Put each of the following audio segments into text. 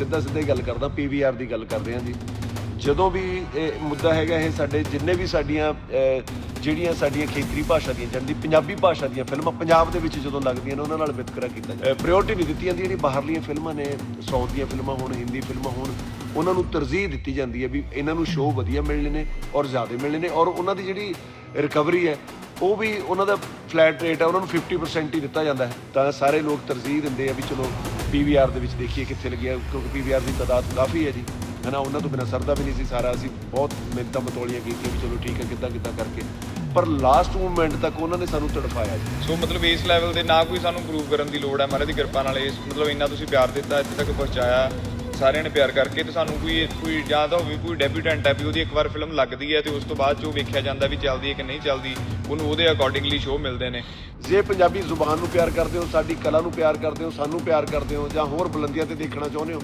ਸਿੱਧਾ ਸਿੱਧੇ ਗੱਲ ਕਰਦਾ ਪੀਵੀਆਰ ਦੀ ਗੱਲ ਕਰਦੇ ਹਾਂ ਜੀ। ਜਦੋਂ ਵੀ ਇਹ ਮੁੱਦਾ ਹੈਗਾ, ਇਹ ਸਾਡੇ ਜਿੰਨੇ ਵੀ ਸਾਡੀਆਂ ਜਿਹੜੀਆਂ ਸਾਡੀਆਂ ਖੇਤਰੀ ਭਾਸ਼ਾ ਦੀਆਂ ਜਾਂਦੀ ਪੰਜਾਬੀ ਭਾਸ਼ਾ ਦੀਆਂ ਫਿਲਮਾਂ, ਪੰਜਾਬ ਦੇ ਵਿੱਚ ਜਦੋਂ ਲੱਗਦੀਆਂ ਨੇ, ਉਹਨਾਂ ਨਾਲ ਵਿਤਕਰਾ ਕੀਤਾ ਜਾਂਦਾ। ਪ੍ਰਾਇੋਰਟੀ ਨਹੀਂ ਦਿੱਤੀ ਜਾਂਦੀ ਜਿਹੜੀ ਬਾਹਰਲੀਆਂ ਫਿਲਮਾਂ ਨੇ ਸਾਊਥ ਦੀਆਂ ਫਿਲਮਾਂ ਹੋਣ ਹਿੰਦੀ ਫਿਲਮਾਂ ਹੋਣ, ਉਹਨਾਂ ਨੂੰ ਤਰਜੀਹ ਦਿੱਤੀ ਜਾਂਦੀ ਹੈ ਵੀ ਇਹਨਾਂ ਨੂੰ ਸ਼ੋਅ ਵਧੀਆ ਮਿਲਣੇ ਨੇ ਔਰ ਜ਼ਿਆਦਾ ਮਿਲਣੇ ਨੇ ਔਰ ਉਹਨਾਂ ਦੀ ਜਿਹੜੀ ਰਿਕਵਰੀ ਹੈ, ਉਹ ਵੀ ਉਹਨਾਂ ਦਾ ਫਲੈਟ ਰੇਟ ਹੈ, ਉਹਨਾਂ ਨੂੰ 50% ਹੀ ਦਿੱਤਾ ਜਾਂਦਾ ਹੈ। ਤਾਂ ਸਾਰੇ ਲੋਕ ਤਰਜੀਹ ਦਿੰਦੇ ਆ ਵੀ ਚਲੋ ਪੀਵੀਆਰ ਦੇ ਵਿੱਚ ਦੇਖੀਏ ਕਿੱਥੇ ਲੱਗਿਆ ਕਿਉਂਕਿ ਪੀਵੀਆਰ ਦੀ ਤਾਦਾਦ ਕਾਫੀ ਹੈ ਜੀ। ਹਨਾ ਉਹਨਾਂ ਤੋਂ ਬਿਨਾਂ ਸਰਦਾ ਵੀ ਨਹੀਂ ਸੀ ਸਾਰਾ। ਅਸੀਂ ਬਹੁਤ ਮਿਹਨਤਾਂ ਮਤੋਲੀਆਂ ਕੀਤੀਆਂ ਵੀ ਚਲੋ ਠੀਕ ਹੈ, ਕਿੱਦਾਂ ਕਿੱਦਾਂ ਕਰਕੇ। ਪਰ ਲਾਸਟ ਮੂਮੈਂਟ ਤੱਕ ਉਹਨਾਂ ਨੇ ਸਾਨੂੰ ਤੜਫਾਇਆ ਜੀ। ਸੋ ਮਤਲਬ ਇਸ ਲੈਵਲ ਤੇ ਨਾ ਕੋਈ ਸਾਨੂੰ ਪ੍ਰੂਵ ਕਰਨ ਦੀ ਲੋੜ ਹੈ, ਮਹਾਰਾਜ ਦੀ ਕਿਰਪਾ ਨਾਲ ਇਸ ਮਤਲਬ ਇੰਨਾ ਤੁਸੀਂ ਪਿਆਰ ਦਿੱਤਾ, ਇੱਥੇ ਤੱਕ ਪਹੁੰਚਾਇਆ। ਸਾਰਿਆਂ ਨੇ ਪਿਆਰ ਕਰਕੇ ਤੇ ਸਾਨੂੰ ਕੋਈ ਕੋਈ ਜਾਂ ਤਾਂ ਹੋਵੇ ਕੋਈ ਡੈਬਿਊਟੈਂਟ ਹੈ ਵੀ ਉਹਦੀ ਇੱਕ ਵਾਰ ਫਿਲਮ ਲੱਗਦੀ ਹੈ ਤੇ ਉਸ ਤੋਂ ਬਾਅਦ ਜੋ ਵੇਖਿਆ ਜਾਂਦਾ ਵੀ ਚੱਲਦੀ ਹੈ ਕਿ ਨਹੀਂ ਚੱਲਦੀ, ਉਹਨੂੰ ਉਹਦੇ ਅਕੋਰਡਿੰਗਲੀ ਸ਼ੋਅ ਮਿਲਦੇ ਨੇ। ਜੇ ਪੰਜਾਬੀ ਜ਼ੁਬਾਨ ਨੂੰ ਪਿਆਰ ਕਰਦੇ ਹੋ, ਸਾਡੀ ਕਲਾ ਨੂੰ ਪਿਆਰ ਕਰਦੇ ਹੋ, ਸਾਨੂੰ ਪਿਆਰ ਕਰਦੇ ਹੋ ਜਾਂ ਹੋਰ ਬੁਲੰਦੀਆਂ ਤੇ ਦੇਖਣਾ ਚਾਹੁੰਦੇ ਹੋ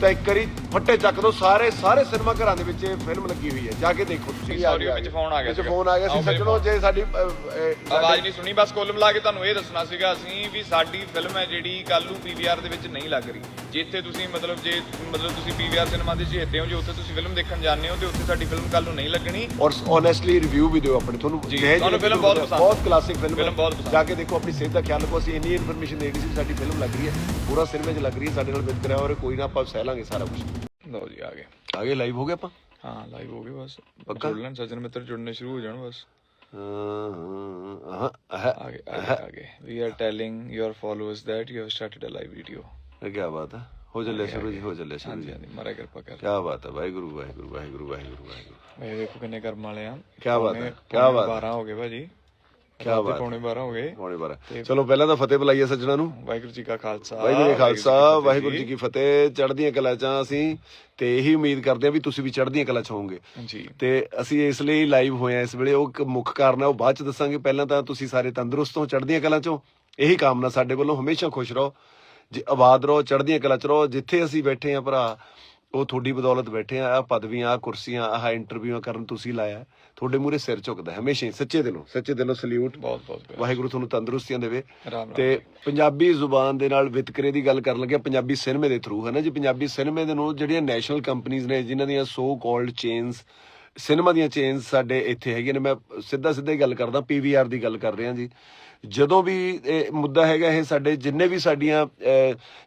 ਤਾਂ ਇੱਕ ਵਾਰੀ ਫੱਟੇ ਚੱਕ ਦੋ ਸਾਰੇ ਸਾਰੇ ਸਿਨੇਮਾ ਘਰਾਂ ਦੇ ਵਿੱਚ ਇਹ ਫਿਲਮ ਲੱਗੀ ਹੋਈ ਹੈ। ਜਾ ਕੇ ਦੇਖੋ ਤੁਸੀਂ। Sorry, ਵਿੱਚ phone ਆ ਗਿਆ ਵਿੱਚ। ਫੋਨ ਆ ਗਿਆ ਸੀ। ਸੱਜਣੋ ਜੇ ਸਾਡੀ ਆਵਾਜ਼ ਨਹੀਂ ਸੁਣੀ ਬਸ ਕੁੱਲ ਮਿਲਾ ਕੇ ਤੁਹਾਨੂੰ ਇਹ ਦੱਸਣਾ ਸੀਗਾ ਅਸੀਂ ਵੀ ਸਾਡੀ ਫਿਲਮ ਹੈ ਜਿਹੜੀ ਕੱਲ ਨੂੰ ਪੀਵੀਆਰ ਦੇ ਵਿੱਚ ਨਹੀਂ ਲੱਗ ਰਹੀ। ਜਿੱਥੇ ਤੁਸੀਂ ਮਤਲਬ ਜੇ ਮਤਲਬ ਤੁਸੀਂ ਪੀਵੀਆਰ ਸਿਨੇਮਾ ਦੇ ਚਹੇਤੇ ਹੋ ਜੇ ਉੱਥੇ ਤੁਸੀਂ ਫਿਲਮ ਦੇਖਣ ਜਾਂਦੇ ਹੋ ਤੇ ਉੱਥੇ ਸਾਡੀ ਫਿਲਮ ਕੱਲ ਨੂੰ ਨਹੀਂ ਲੱਗਣੀ। ਔਰ ਓਨੈਸਟਲੀ ਰਿਵਿਊ ਵੀ ਦਿਓ ਆਪਣੇ। ਤੁਹਾਨੂੰ ਤੁਹਾਨੂੰ ਫਿਲਮ ਬਹੁਤ ਪਸੰਦ ਬਹੁਤ ਕਲਾਸਿਕ ਫਿਲਮ ਪਸੰਦ ਜਾ ਕੇ ਦੇਖੋ ਆਪਣੀ ਸਿਹਤ ਦਾ ਖਿਆਲ ਰੱਖੋ। ਅਸੀਂ ਇੰਨੀ ਇਨਫੋਰਮੇਸ਼ਨ ਦੇ ਦਿੱਤੀ ਸੀ ਸਾਡੀ ਫਿਲਮ ਲੱਗ ਰਹੀ ਹੈ। ਪੂਰਾ ਸਿਨੇਮੇ 'ਚ ਲੱਗ ਰਹੀ ਹੈ ਸਾਡੇ ਨਾਲ ਵਿਤਕਰਾ ਔਰ ਕੋਈ ਨਾ ਆਪਾਂ ਸਹਿ ਲਾਂਗੇ ਸਾਰਾ ਕੁਝ ਲਓ ਜੀ ਆ ਗਏ। ਆਗੇ ਲਾਈਵ ਹੋ ਗਿਆ ਆਪਾਂ? ਹਾਂ ਲਾਈਵ ਹੋ ਗਏ ਬਸ। ਪੱਕਾ? ਜੁੜ ਲੈਣ ਸੱਜਣ ਮਿੱਤਰ ਜੁੜਨੇ ਸ਼ੁਰੂ ਹੋ ਜਾਣ ਬਸ। ਹਾਂ ਹਾਂ ਆ ਗਏ ਆ ਗਏ ਆ ਗਏ। We are telling your followers that you have started a live video ਇਹ ਕੀ ਬਾਤ ਹੈ? ਹੋ ਚੱਲੇ ਸ਼ੁਰੂ ਜੀ ਹੋ ਚੱਲੇ ਸ਼ੁਰੂ ਹਾਂਜੀ ਜੀ। ਹਾਂਜੀ ਮਾਰਾ ਕਿਰਪਾ ਕਰ। ਕੀ ਬਾਤ ਹੈ ਵਾਹਿਗੁਰੂ ਵਾਹਿਗੁਰੂ ਵਾਹਿਗੁਰੂ ਵਾਹਿਗੁਰੂ ਵਾਹਿਗੁਰੂ। ਇਹ ਦੇਖੋ ਕਿੰਨੇ ਕਰਮ ਵਾਲੇ ਆ। ਕਿਆ ਬਾਤ ਹੈ, ਕਿਆ ਬਾਤ ਹੈ। 12 ਹੋ ਗਏ ਭਾਜੀ। ਕਿਆ ਬਾਤ। ਪੌਣੇ 12 ਹੋ ਗਏ। ਪੌਣੇ ਬਾਰਾਂ। ਚਲੋ ਪਹਿਲਾਂ ਤਾਂ ਫਤਿਹ ਬੁਲਾਈਏ ਸੱਜਣਾ ਨੂੰ। ਵਾਹਿਗੁਰੂ ਜੀ ਕਾ ਖਾਲਸਾ ਵਾਹਿਗੁਰੂ ਜੀ ਕਾ ਖਾਲਸਾ ਵਾਹਿਗੁਰੂ ਜੀ। ਕੀ ਫਤਿਹ। ਚੜ੍ਹਦੀਆਂ ਕਲਾ ਚ ਅਸੀਂ ਤੇ ਇਹੀ ਉਮੀਦ ਕਰਦੇ ਹਾਂ ਵੀ ਤੁਸੀਂ ਵੀ ਚੜ੍ਹਦੀਆਂ ਕਲਾ ਚ ਹੋਵੋਗੇ। ਜੀ। ਤੇ ਅਸੀਂ ਇਸ ਲਈ ਲਾਈਵ ਹੋਏ ਆ ਇਸ ਵੇਲੇ। ਉਹ ਮੁੱਖ ਕਾਰਨ ਹੈ ਉਹ ਬਾਅਦ ਚ ਦੱਸਾਂਗੇ। ਪਹਿਲਾਂ ਤਾਂ ਤੁਸੀਂ ਸਾਰੇ ਤੰਦਰੁਸਤ ਹੋ ਚੜ੍ਹਦੀਆਂ ਕਲਾ ਚੋਂ ਇਹੀ ਕਾਮਨਾ ਸਾਡੇ ਵੱਲੋਂ। ਹਮੇਸ਼ਾ ਖੁਸ਼ ਰਹੋ। ਜੇ ਆਬਾਦ ਰਹੋ ਚੜ੍ਹਦੀਆਂ ਕਲਾ ਚ ਰਹੋ। ਜਿੱਥੇ ਅਸੀਂ ਬੈਠੇ ਆ ਭਰਾ ਉਹ ਤੁਹਾਡੀ ਬਦੌਲਤ ਬੈਠੇ ਆ ਆ ਪਦਵੀਆਂ ਆ ਕੁਰਸੀਆਂ ਆਹ ਇੰਟਰਵਿਊਆਂ ਕਰਨ ਤੁਸੀਂ ਲਾਇਆ। ਤੁਹਾਡੇ ਮੂਹਰੇ ਸਿਰ ਝੁਕਦਾ ਹਮੇਸ਼ਾ ਹੀ ਸੱਚੇ ਦਿਲੋਂ ਸੱਚੇ ਦਿਲੋਂ ਸਲੂਟ ਬਹੁਤ ਬਹੁਤ। ਵਾਹਿਗੁਰੂ ਤੁਹਾਨੂੰ ਤੰਦਰੁਸਤੀਆਂ ਦੇਵੇ। ਤੇ ਪੰਜਾਬੀ ਜ਼ੁਬਾਨ ਦੇ ਨਾਲ ਵਿਤਕਰੇ ਦੀ ਗੱਲ ਕਰਨ ਲੱਗਿਆ ਪੰਜਾਬੀ ਸਿਨੇਮੇ ਦੇ ਥਰੂ ਹੈ ਨਾ ਜੀ? ਪੰਜਾਬੀ ਸਿਨੇਮੇ ਦੇ ਨੂੰ ਜਿਹੜੀਆਂ ਨੈਸ਼ਨਲ ਕੰਪਨੀਆਂ ਨੇ ਜਿਨ੍ਹਾਂ ਦੀਆਂ ਸੋ ਕਾਲਡ ਚੇਨਸ ਸਿਨੇਮਾ ਦੀਆਂ ਚੇਨਸ ਸਾਡੇ ਇੱਥੇ ਹੈਗੀਆਂ ਨੇ। ਮੈਂ ਸਿੱਧਾ ਸਿੱਧਾ ਹੀ ਗੱਲ ਕਰਦਾ ਪੀਵੀਆਰ ਦੀ ਗੱਲ ਕਰ ਰਿਹਾ ਜੀ। ਜਦੋਂ ਵੀ ਇਹ ਮੁੱਦਾ ਹੈਗਾ ਇਹ ਸਾਡੇ ਜਿੰਨੇ ਵੀ ਸਾਡੀਆਂ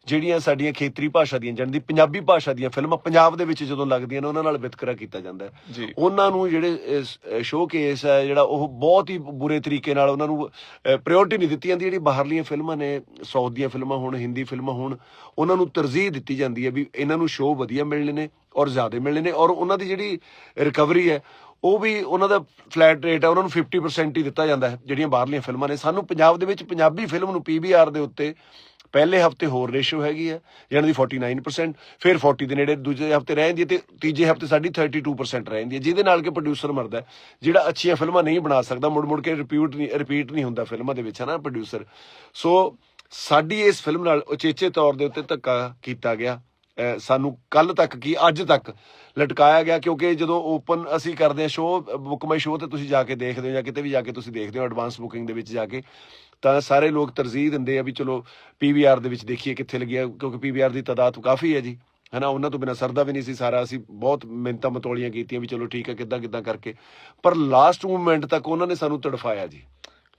ਜਿਹੜੀਆਂ ਸਾਡੀਆਂ ਖੇਤਰੀ ਭਾਸ਼ਾ ਦੀਆਂ ਜਾਂਦੀ ਪੰਜਾਬੀ ਭਾਸ਼ਾ ਦੀਆਂ ਫਿਲਮਾਂ ਪੰਜਾਬ ਦੇ ਵਿੱਚ ਜਦੋਂ ਲੱਗਦੀਆਂ ਨੇ ਉਹਨਾਂ ਨਾਲ ਵਿਤਕਰਾ ਕੀਤਾ ਜਾਂਦਾ ਹੈ। ਉਹਨਾਂ ਨੂੰ ਜਿਹੜੇ ਸ਼ੋਅ ਕੇਸ ਹੈ ਜਿਹੜਾ ਉਹ ਬਹੁਤ ਹੀ ਬੁਰੇ ਤਰੀਕੇ ਨਾਲ ਉਹਨਾਂ ਨੂੰ ਪ੍ਰਾਇੋਰਟੀ ਨਹੀਂ ਦਿੱਤੀ ਜਾਂਦੀ। ਜਿਹੜੀ ਬਾਹਰਲੀਆਂ ਫਿਲਮਾਂ ਨੇ ਸਾਊਥ ਦੀਆਂ ਫਿਲਮਾਂ ਹੋਣ ਹਿੰਦੀ ਫਿਲਮਾਂ ਹੋਣ ਉਹਨਾਂ ਨੂੰ ਤਰਜੀਹ ਦਿੱਤੀ ਜਾਂਦੀ ਹੈ ਵੀ ਇਹਨਾਂ ਨੂੰ ਸ਼ੋਅ ਵਧੀਆ ਮਿਲਣੇ ਨੇ। ਔਰ ਜ਼ਿਆਦਾ ਮਿਲਣੇ ਨੇ ਔਰ ਉਹਨਾਂ ਦੀ ਜਿਹੜੀ ਰਿਕਵਰੀ ਹੈ, ਉਹ ਵੀ ਉਹਨਾਂ ਦਾ ਫਲੈਟ ਰੇਟ ਹੈ, ਉਹਨਾਂ ਨੂੰ 50% ਹੀ ਦਿੱਤਾ ਜਾਂਦਾ ਹੈ, ਜਿਹੜੀਆਂ ਬਾਹਰਲੀਆਂ ਫਿਲਮਾਂ ਨੇ। ਸਾਨੂੰ ਪੰਜਾਬ ਦੇ ਵਿੱਚ ਪੰਜਾਬੀ ਫਿਲਮ ਨੂੰ ਪੀਵੀਆਰ ਦੇ ਉੱਤੇ ਪਹਿਲੇ ਹਫ਼ਤੇ ਹੋਰ ਰੇਸ਼ੋ ਹੈਗੀ ਹੈ ਜਿਹਨਾਂ ਦੀ 49% ਫਿਰ 40 ਦੇ ਨੇੜੇ ਦੂਜੇ ਹਫ਼ਤੇ ਰਹਿ ਜਾਂਦੀ ਹੈ ਤੇ ਤੀਜੇ ਹਫ਼ਤੇ ਸਾਡੀ 32% ਰਹਿ ਜਾਂਦੀ ਹੈ, ਜਿਹਦੇ ਨਾਲ ਕਿ ਪ੍ਰੋਡਿਊਸਰ ਮਰਦਾ ਜਿਹੜਾ ਅੱਛੀਆਂ ਫਿਲਮਾਂ ਨਹੀਂ ਬਣਾ ਸਕਦਾ, ਮੁੜ ਮੁੜ ਕੇ ਰਿਪੀਟ ਨਹੀਂ ਰਿਪੀਟ ਨਹੀਂ ਹੁੰਦਾ ਫਿਲਮਾਂ ਦੇ ਵਿੱਚ, ਹੈ ਨਾ ਪ੍ਰੋਡਿਊਸਰ ਸੋ ਸਾਡੀ ਇਸ ਫਿਲਮ ਨਾਲ ਉਚੇਚੇ ਤੌਰ ਦੇ ਉੱਤੇ ਧੱਕਾ ਕੀਤਾ ਗਿਆ। ਸਾਨੂੰ ਕੱਲ ਤੱਕ ਕੀ ਅੱਜ ਤੱਕ ਲਟਕਾਇਆ ਗਿਆ, ਕਿਉਂਕਿ ਜਦੋਂ ਓਪਨ ਅਸੀਂ ਕਰਦੇ ਹਾਂ ਸ਼ੋਅ ਬੁੱਕ ਮਾਈ ਸ਼ੋਅ ਤੇ ਤੁਸੀਂ ਜਾ ਕੇ ਦੇਖਦੇ ਹੋ ਜਾਂ ਕਿਤੇ ਵੀ ਜਾ ਕੇ ਤੁਸੀਂ ਦੇਖਦੇ ਹੋ ਐਡਵਾਂਸ ਬੁਕਿੰਗ ਦੇ ਵਿੱਚ ਜਾ ਕੇ, ਤਾਂ ਸਾਰੇ ਲੋਕ ਤਰਜੀਹ ਦਿੰਦੇ ਆ ਵੀ ਚਲੋ ਪੀਵੀਆਰ ਦੇ ਵਿੱਚ ਦੇਖੀਏ ਕਿੱਥੇ ਲੱਗਿਆ, ਕਿਉਂਕਿ ਪੀਵੀਆਰ ਦੀ ਤਾਦਾਦ ਕਾਫੀ ਹੈ ਜੀ, ਹਨਾ, ਉਹਨਾਂ ਤੋਂ ਬਿਨਾਂ ਸਰਦਾ ਵੀ ਨਹੀਂ ਸੀ ਸਾਰਾ, ਅਸੀਂ ਬਹੁਤ ਮਿਹਨਤਾਂ ਮਤੋਲੀਆਂ ਕੀਤੀਆਂ ਵੀ ਚਲੋ ਠੀਕ ਹੈ ਕਿੱਦਾਂ ਕਿੱਦਾਂ ਕਰਕੇ, ਪਰ ਲਾਸਟ ਮੂਮੈਂਟ ਤੱਕ ਉਹਨਾਂ ਨੇ ਸਾਨੂੰ ਤੜਫਾਇਆ ਜੀ।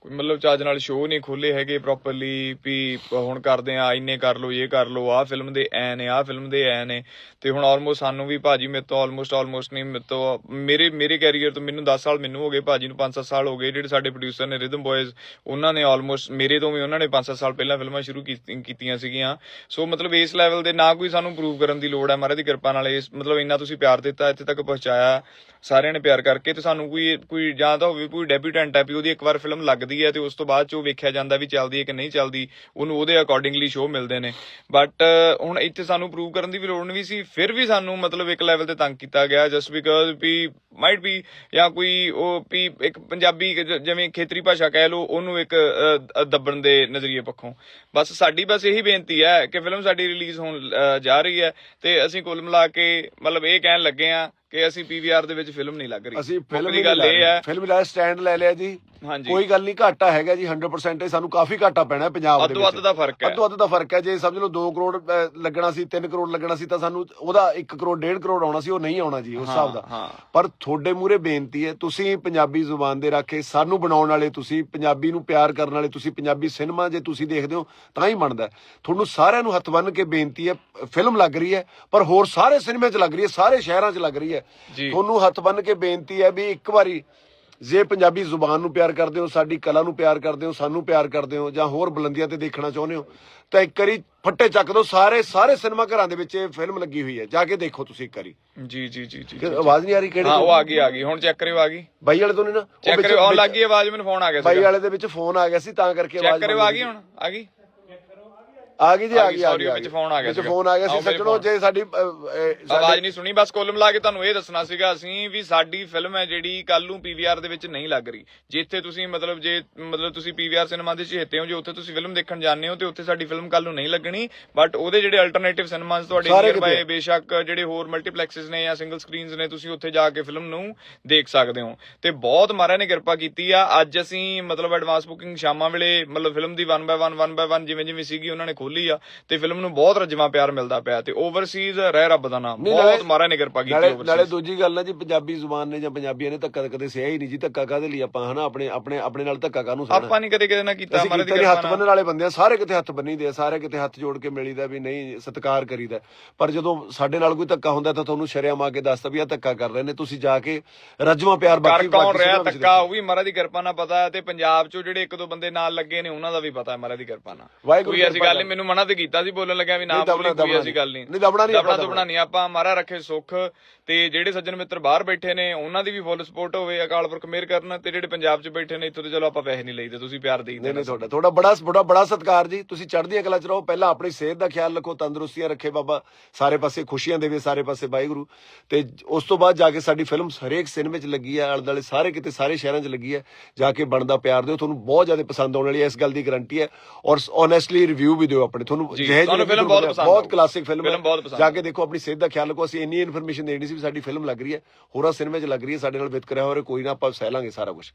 ਕੋਈ ਮਤਲਬ ਚੱਜ ਨਾਲ ਸ਼ੋਅ ਨਹੀਂ ਖੋਲੇ ਹੈਗੇ ਪ੍ਰੋਪਰਲੀ ਵੀ ਹੁਣ ਕਰਦੇ ਆ ਇੰਨੇ ਕਰ ਲਓ, ਇਹ ਕਰ ਲਓ, ਆਹ ਫਿਲਮ ਦੇ ਐ ਨੇ, ਆਹ ਫਿਲਮ ਦੇ ਐ ਨੇ। ਤੇ ਹੁਣ ਆਲਮੋਸਟ ਸਾਨੂੰ ਵੀ ਭਾਜੀ ਮੇਰੇ ਤੋਂ ਆਲਮੋਸਟ ਆਲਮੋਸਟ ਨਹੀਂ, ਮੇਰੇ ਤੋਂ, ਮੇਰੇ ਮੇਰੇ ਕੈਰੀਅਰ ਤੋਂ ਮੈਨੂੰ 10 ਸਾਲ ਮੈਨੂੰ ਹੋ ਗਏ, ਭਾਜੀ ਨੂੰ 5-7 ਸਾਲ ਹੋ ਗਏ, ਜਿਹੜੇ ਸਾਡੇ ਪ੍ਰੋਡਿਊਸਰ ਨੇ ਰਿਦਮ ਬॉयਜ਼ ਉਹਨਾਂ ਨੇ ਆਲਮੋਸਟ ਮੇਰੇ ਤੋਂ ਵੀ ਉਹਨਾਂ ਨੇ 5-7 ਸਾਲ ਪਹਿਲਾਂ ਫਿਲਮਾਂ ਸ਼ੁਰੂ ਕੀਤੀਆਂ ਸੀਗੀਆਂ। ਸੋ ਮਤਲਬ ਇਸ ਲੈਵਲ ਦੇ ਨਾ ਕੋਈ ਸਾਨੂੰ ਪ੍ਰੂਵ ਕਰਨ ਦੀ ਲੋੜ ਹੈ, ਮਹਾਰਾਜ ਦੀ ਕਿਰਪਾ ਨਾਲ ਇਸ, ਮਤਲਬ ਇੰਨਾ ਤੁਸੀਂ ਪਿਆਰ ਦਿੱਤਾ, ਇੱਥੇ ਤੱਕ ਪਹੁੰਚਾਇਆ, ਸਾਰਿਆਂ ਨੇ ਪਿਆਰ ਕਰਕੇ ਤੇ ਸਾਨੂੰ ਕੋਈ ਕੋਈ ਜਾਂ ਤਾਂ ਹੋਵੇ, ਕੋਈ ਡੈਬਿਊਟੈਂਟ ਹੈ ਵੀ ਉਹਦੀ ਇੱਕ ਵਾਰ ਫਿਲਮ ਲੱਗਦੀ ਹੈ ਤੇ ਉਸ ਤੋਂ ਬਾਅਦ ਚ ਉਹ ਵੇਖਿਆ ਜਾਂਦਾ ਵੀ ਚੱਲਦੀ ਹੈ ਕਿ ਨਹੀਂ ਚੱਲਦੀ ਉਹਨੂੰ ਉਹਦੇ ਅਕੋਰਡਿੰਗਲੀ ਸ਼ੋਅ ਮਿਲਦੇ ਨੇ। ਬਟ ਹੁਣ ਇੱਥੇ ਸਾਨੂੰ ਪ੍ਰੂਵ ਕਰਨ ਦੀ ਵੀ ਲੋੜ ਨਹੀਂ ਸੀ ਫਿਰ ਵੀ ਸਾਨੂੰ ਮਤਲਬ ਇੱਕ ਲੈਵਲ ਤੇ ਤੰਗ ਕੀਤਾ ਗਿਆ just because we might be ਜਾਂ ਕੋਈ ਉਹ ਵੀ ਇੱਕ ਪੰਜਾਬੀ ਜਿਵੇਂ ਖੇਤਰੀ ਭਾਸ਼ਾ ਕਹਿ ਲਓ ਉਹਨੂੰ ਇੱਕ ਦੱਬਣ ਦੇ ਨਜ਼ਰੀਏ ਪੱਖੋਂ। ਬਸ ਸਾਡੀ ਬਸ ਇਹੀ ਬੇਨਤੀ ਹੈ ਕਿ ਫਿਲਮ ਸਾਡੀ ਰਿਲੀਜ਼ ਹੋਣ ਜਾ ਰਹੀ ਹੈ ਤੇ ਅਸੀਂ ਕੁੱਲ ਮਿਲਾ ਕੇ ਮਤਲਬ ਇਹ ਕਹਿਣ ਲੱਗੇ ਆ ਕਿ ਅਸੀਂ ਪੀਵੀਆਰ ਦੇ ਵਿੱਚ ਫਿਲਮ ਨਹੀਂ ਲੱਗ ਰਹੀ। ਅਸੀਂ ਫਿਲਮ ਮੁੱਕਦੀ ਗੱਲ ਇਹ ਹੈ ਫਿਲਮ ਦਾ ਸਟੈਂਡ ਲੈ ਲਿਆ ਜੀ। ਹਾਂਜੀ। ਕੋਈ ਗੱਲ ਨਹੀਂ ਘਾਟਾ ਹੈਗਾ ਜੀ 100% ਇਹ ਸਾਨੂੰ ਕਾਫੀ ਘਾਟਾ ਪੈਣਾ ਹੈ ਪੰਜਾਬ ਦੇ ਅੱਧੋ ਅੱਧ ਦਾ ਫ਼ਰਕ ਹੈ ਅੱਧੋ ਅੱਧ ਦਾ ਫ਼ਰਕ ਹੈ ਜੇ ਸਮਝ ਲਓ 2 ਕਰੋੜ ਅਹ, ਲੱਗਣਾ ਸੀ 3 ਕਰੋੜ ਲੱਗਣਾ ਸੀ ਤਾਂ ਸਾਨੂੰ ਉਹਦਾ 1 ਕਰੋੜ 1.5 ਕਰੋੜ ਆਉਣਾ ਸੀ ਉਹ ਨਹੀਂ ਆਉਣਾ ਜੀ ਉਸ ਹਿਸਾਬ ਦਾ ਹਾਂ ਪਰ ਤੁਹਾਡੇ ਮੂਰੇ ਬੇਨਤੀ ਹੈ ਤੁਸੀਂ ਪੰਜਾਬੀ ਜ਼ੁਬਾਨ ਦੇ ਰਾਖੇ ਸਾਨੂੰ ਬਣਾਉਣ ਵਾਲੇ ਤੁਸੀਂ ਪੰਜਾਬੀ ਨੂੰ ਪਿਆਰ ਕਰਨ ਵਾਲੇ ਤੁਸੀਂ ਪੰਜਾਬੀ ਸਿਨੇਮਾ ਜੇ ਤੁਸੀਂ ਦੇਖਦੇ ਹੋ ਤਾਂ ਹੀ ਬਣਦਾ ਹੈ। ਤੁਹਾਨੂੰ ਸਾਰਿਆਂ ਨੂੰ ਹੱਥ ਬੰਨ੍ਹ ਕੇ ਬੇਨਤੀ ਹੈ ਫਿਲਮ ਲੱਗ ਰਹੀ ਹੈ ਪਰ ਹੋਰ ਸਾਰੇ ਸਿਨੇਮੇ 'ਚ ਲੱਗ ਰਹੀ ਹੈ ਸਾਰੇ ਸ਼ਹਿਰਾਂ 'ਚ ਲੱਗ ਰਹੀ ਹੈ ਜੀ। ਤੁਹਾਨੂੰ ਹੱਥ ਬੰਨ੍ਹ ਕੇ ਬੇਨਤੀ ਹੈ ਵੀ ਇੱਕ ਵਾਰੀ ਜੇ ਪੰਜਾਬੀ ਜ਼ੁਬਾਨ ਨੂੰ ਪਿਆਰ ਕਰਦੇ ਹੋ ਸਾਡੀ ਕਲਾ ਨੂੰ ਪਿਆਰ ਕਰਦੇ ਹੋ ਸਾਨੂੰ ਪਿਆਰ ਕਰਦੇ ਹੋ ਜਾਂ ਹੋਰ ਬੁਲੰਦੀਆਂ ਤੇ ਦੇਖਣਾ ਚਾਹੁੰਦੇ ਹੋ ਤਾਂ ਇੱਕ ਵਾਰੀ ਫੱਟੇ ਚੱਕ ਦਿਓ ਸਾਰੇ ਸਾਰੇ ਸਿਨੇਮਾ ਘਰਾਂ ਦੇ ਵਿੱਚ ਇਹ ਫਿਲਮ ਲੱਗੀ ਹੋਈ ਹੈ। ਜਾ ਕੇ ਦੇਖੋ ਤੁਸੀਂ ਇੱਕ ਵਾਰੀ। ਜੀ ਜੀ ਜੀ ਜੀ ਆਵਾਜ਼ ਨਹੀਂ ਆ ਰਹੀ ਕਿਹੜੇ ਹਾਂ ਉਹ? ਆ ਗਈ ਆ ਗਈ। ਹੁਣ ਚੈੱਕ ਕਰਿਓ ਆ ਗਈ। ਬਾਈ ਵਾਲੇ ਤੋਂ ਨਹੀਂ ਨਾ? ਚੈੱਕ ਕਰਿਓ ਆਉਣ ਲੱਗ ਆਵਾਜ਼ ਮੈਨੂੰ ਫੋਨ ਆ ਗਿਆ ਬਾਈ ਸੀਗਾ। ਵਾਲੇ ਦੇ ਵਿੱਚ ਫੋਨ ਆ ਗਿਆ ਸੀ ਤਾਂ ਕਰਕੇ ਚੈੱਕ ਆਵਾਜ਼ ਕਰਿਓ ਬੰਦ ਆ ਸੀ। ਗਈ ਹੁਣ ਆ ਗਈ? ਆ ਗਈ ਜੀ ਆ ਗਈ, ਆ ਗਈ ਵਿੱਚ phone ਆ ਗਿਆ ਵਿੱਚ। ਫੋਨ ਆ ਗਿਆ ਸੀ ਸੱਜਣੋ। ਜੇ ਸਾਡੀ ਆਵਾਜ਼ ਨਹੀਂ ਸੁਣੀ ਬਸ ਕੁੱਲ ਮਿਲਾ ਕੇ ਤੁਹਾਨੂੰ ਇਹ ਦੱਸਣਾ ਸੀਗਾ ਅਸੀਂ ਵੀ ਸਾਡੀ ਫਿਲਮ ਹੈ ਜਿਹੜੀ ਕੱਲ ਨੂੰ ਪੀਵੀਆਰ ਦੇ ਵਿੱਚ ਨਹੀਂ ਲੱਗ ਰਹੀ ਜਿੱਥੇ ਤੁਸੀਂ ਮਤਲਬ ਜੇ ਮਤਲਬ ਤੁਸੀਂ ਪੀਵੀਆਰ ਸਿਨੇਮਾ ਦੇ ਚਹੇਤੇ ਹੋ ਜੇ ਉੱਥੇ ਤੁਸੀਂ ਫਿਲਮ ਦੇਖਣ ਜਾਂਦੇ ਹੋ ਤੇ ਉੱਥੇ ਸਾਡੀ ਫਿਲਮ ਕੱਲ ਨੂੰ ਨਹੀਂ ਲੱਗਣੀ ਬਟ ਉਹਦੇ ਜਿਹੜੇ ਅਲਟਰਨੇਟਿਵ ਸਿਨੇਮਾਸ ਤੁਹਾਡੇ ਨੀਅਰ ਬਾਏ। ਬੇਸ਼ੱਕ ਜਿਹੜੇ ਹੋਰ ਮਲਟੀਪਲੈਕਸਸ ਨੇ ਜਾਂ ਸਿੰਗਲ ਸਕਰੀਨਸ ਨੇ ਤੁਸੀਂ ਉੱਥੇ ਜਾ ਕੇ ਫਿਲਮ ਨੂੰ ਦੇਖ ਸਕਦੇ ਹੋ ਤੇ ਬਹੁਤ ਮਹਾਰਾਜ ਨੇ ਕਿਰਪਾ ਕੀਤੀ ਆ ਅੱਜ ਅਸੀਂ ਮਤਲਬ ਐਡਵਾਂਸ ਬੁਕਿੰਗ ਸ਼ਾਮਾਂ ਵੇਲੇ ਮਤਲਬ ਫਿਲਮ ਦੀ 1 ਬਾय 1 1 ਬਾय 1 ਜਿਵੇਂ ਜਿਵੇਂ ਸੀਗੀ ਉਹਨਾਂ ਨੇ ਖੋਲੀ ਆ ਤੇ ਫਿਲਮ ਨੂੰ ਬਹੁਤ ਰੱਜਵਾ ਪਿਆਰ ਮਿਲਦਾ ਪਿਆ ਤੇ ਓਵਰਸੀਜ਼ ਰਹਿ ਰੱਬ ਦਾ ਨਾਮ। ਬਹੁਤ ਨਾਲੇ- ਮਹਾਰਾਜ ਨੇ ਕਿਰਪਾ ਕੀਤੀ ਨਾਲੇ ਨਾਲੇ। ਦੂਜੀ ਗੱਲ ਨਾ ਜੀ ਪੰਜਾਬੀ ਜ਼ੁਬਾਨ ਨੇ ਜਾਂ ਪੰਜਾਬੀਆਂ ਨੇ ਧੱਕਾ ਕਦੇ ਸਿਆ ਹੀ ਨਹੀਂ ਜੀ ਧੱਕਾ ਕਾਹਦੇ ਲਈ ਆਪਾਂ ਹਨਾ? ਆਪਣੇ ਆਪਣੇ ਆਪਣੇ ਨਾਲ ਧੱਕਾ ਕਾਹਨੂੰ ਸਹਿਣਾ ਆਪਾਂ ਨਹੀਂ ਕਦੇ ਕਿਤੇ ਨਾ ਕੀਤਾ ਮਹਾਰਾਜ ਦੀ ਹੱਥ ਬੰਨਣ ਵਾਲੇ ਬੰਦੇ ਆ ਸਾਰੇ ਕਿਤੇ ਹੱਥ ਬੰਨੀਦੇ ਆ ਸਾਰੇ ਕਿਤੇ ਹੱਥ ਜੋੜ ਕੇ ਮਿਲੀਦਾ ਵੀ ਨਹੀਂ ਸਤਿਕਾਰ ਕਰੀਦਾ। ਪਰ ਜਦੋਂ ਸਾਡੇ ਨਾਲ ਕੋਈ ਧੱਕਾ ਹੁੰਦਾ ਤਾਂ ਤੁਹਾਨੂੰ ਸ਼ਰਿਆਮ ਆ ਕੇ ਦੱਸਦਾ ਵੀ ਆ ਧੱਕਾ ਕਰ ਰਹੇ ਨੇ ਤੁਸੀਂ ਜਾ ਕੇ ਰਜਮਾ ਪਿਆਰ ਕਰ ਬਾਕੀ ਕੌਣ ਰਿਹਾ ਤੱਕਾ ਉਹ ਵੀ ਮਹਾਰਾਜ ਦੀ ਕਿਰਪਾ ਨਾਲ ਪਤਾ ਤੇ ਪੰਜਾਬ ਚੋਂ ਜਿਹੜੇ ਇੱਕ ਦੋ ਬੰਦੇ ਨਾਲ ਲੱਗੇ ਨੇ ਉਹਨਾਂ ਦਾ ਵੀ ਪਤਾ ਹੈ ਮਹਾਰਾਜ ਦੀ ਕਿਰਪਾ ਨਾਲ। ਵਾਹਿਗੁਰੂ ਕੋਈ ਦੀ ਐਸੀ ਗੱਲ ਨਹੀਂ ਮੈਨੂੰ ਮਨਾ ਤੇ ਕੀਤਾ ਸੀ ਬੋਲਣ ਲੱਗਿਆ ਵੀ ਨਾ ਬੋਲੀ ਕੋਈ ਐਸੀ ਗੱਲ ਨਹੀਂ। ਨਹੀਂ, ਦਬਣਾ ਨਹੀਂ, ਦਬਣਾ ਆਪਾਂ ਦੁਬਣਾ ਨਹੀਂ। ਆਪਾਂ ਮਾਰਾ ਰੱਖੇ ਸੁੱਖ ਤੇ ਜਿਹੜੇ ਸੱਜਣ ਮਿੱਤਰ ਬਾਹਰ ਬੈਠੇ ਨੇ ਉਹਨਾਂ ਦੀ ਵੀ ਫੁੱਲ ਸਪੋਰਟ ਹੋਵੇ ਅਕਾਲ ਪੁਰਖ ਮਿਹਰ ਕਰਨ ਤੇ ਜਿਹੜੇ ਪੰਜਾਬ 'ਚ ਬੈਠੇ ਨੇ ਇੱਥੋਂ ਤੇ ਚਲੋ ਆਪਾਂ ਪੈਸੇ ਨਹੀਂ ਲਈਦੇ ਤੁਸੀਂ ਪਿਆਰ ਦੇਈਦੇ ਨਹੀਂ ਤੁਹਾਡਾ ਤੁਹਾਡਾ ਬੜਾ ਬੜਾ ਬੜਾ ਸਤਿਕਾਰ ਜੀ। ਤੁਸੀਂ ਚੜ੍ਹਦੀਆਂ ਕਲਾ ਚ ਰਹੋ ਪਹਿਲਾਂ ਆਪਣੀ ਸਿਹਤ ਦਾ ਖਿਆਲ ਰੱਖੋ ਤੰਦਰੁਸਤੀਆਂ ਰੱਖੇ ਬਾਬਾ। ਸਾਰੇ ਪਾਸੇ ਖੁਸ਼ੀਆਂ ਦੇਵੇ ਸਾਰੇ ਪਾਸੇ ਵਾਹਿਗੁਰੂ। ਤੇ ਉਸ ਤੋਂ ਬਾਅਦ ਜਾ ਕੇ ਸਾਡੀ ਫਿਲਮ ਹਰੇਕ ਸਿਨੇਮੇ 'ਚ ਲੱਗੀ ਹੈ ਆਲੇ ਦੁਆਲੇ ਸਾਰੇ ਕਿਤੇ ਸਾਰੇ ਸ਼ਹਿਰਾਂ 'ਚ ਲੱਗੀ ਹੈ। ਜਾ ਕੇ ਬਣਦਾ ਪਿਆਰ ਦਿਓ ਤੁਹਾਨੂੰ ਬਹੁਤ ਜ਼ਿਆਦਾ ਪਸੰਦ ਆਉਣ ਵਾਲੀ ਹੈ ਇਸ ਗੱਲ ਦੀ ਗਾਰੰਟੀ ਹੈ। ਔਰ ਓਨੈਸਟਲੀ ਰਿਵਿਊ ਵੀ ਦਿਓ ਆਪਣੇ ਤੁਹਾਨੂੰ ਜਿਹੇ ਤੁਹਾਨੂੰ film ਬਹੁਤ ਪਸੰਦ ਬਹੁਤ। ਕਲਾਸਿਕ ਫਿਲਮ ਪਸੰਦ ਜਾ ਕੇ ਦੇਖੋ ਆਪਣੀ ਸਿਹਤ ਦਾ ਖਿਆਲ ਰੱਖੋ ਅਸੀਂ ਇੰਨੀ ਇਨਫੋਰਮੇਸ਼ਨ ਦੇਣੀ ਸੀ ਵੀ ਸਾਡੀ ਫਿਲਮ ਲੱਗ ਰਹੀ ਹੈ। ਹੋਰਾਂ ਸਿਨੇਮੇ 'ਚ ਲੱਗ ਰਹੀ ਹੈ ਸਾਡੇ ਨਾਲ ਵਿਤਕਰਿਆ ਹੋ ਰਿਹਾ ਕੋਈ ਨਾ ਆਪਾਂ ਸਹਿ ਲਾਂਗੇ ਸਾਰਾ ਕੁਝ